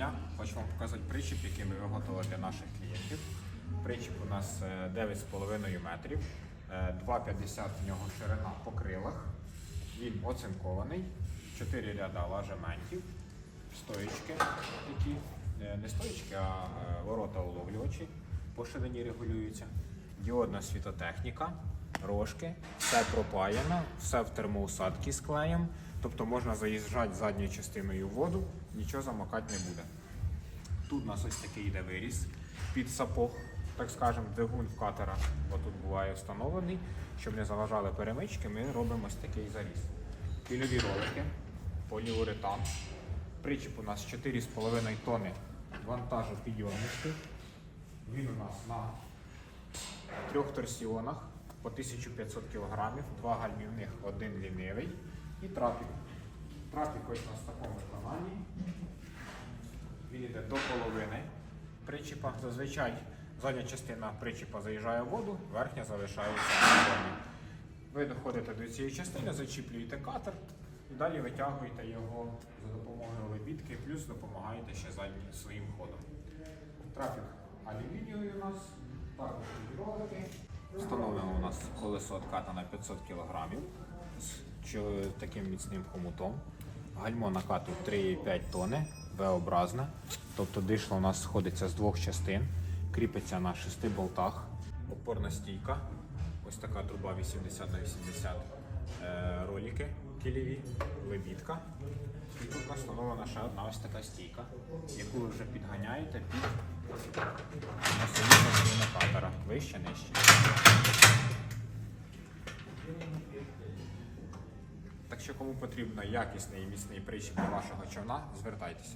дня. Хочу вам показати причіп, який ми виготовили для наших клієнтів. Причіп у нас е, 9,5 метрів, е, 2,50 в нього ширина по крилах. Він оцинкований, 4 ряда лажементів, стоїчки такі, е, не стоїчки, а е, ворота уловлювачі по ширині регулюються. Діодна світотехніка, рожки, все пропаяно, все в термоусадці з клеєм. Тобто можна заїжджати задньою частиною воду, нічого замокати не буде. Тут у нас ось такий йде виріз під сапог, так скажемо, двигун в катера. Отут буває встановлений. Щоб не заважали перемички, ми робимо ось такий заріз. Пільові ролики, поліуретан. Причіп у нас 4,5 тонни вантажу підйомнички. Він у нас на трьох торсіонах по 1500 кг, два гальмівних, один лінивий і трапік. Трапік ось у нас в такому виконанні. Він йде до половини причіпа. Зазвичай задня частина причіпа заїжджає в воду, верхня залишається на воді. Ви доходите до цієї частини, зачіплюєте катер і далі витягуєте його за допомогою лебідки, плюс допомагаєте ще заднім своїм ходом. Трафік алюмінієвий у нас, також ролики. Встановлено у нас колесо отката на 500 кг з таким міцним хомутом. Гальмо накату 3,5 тонни, V-образне. Тобто дишло у нас сходиться з двох частин, кріпиться на шести болтах. Опорна стійка. Ось така труба 80 на 80 е, ролики кіліві, лебідка. І тут встановлена ще одна ось така стійка, яку ви вже підганяєте під катера. Вище, нижче. Так що кому потрібно якісний і міцний причіп для вашого човна, звертайтеся.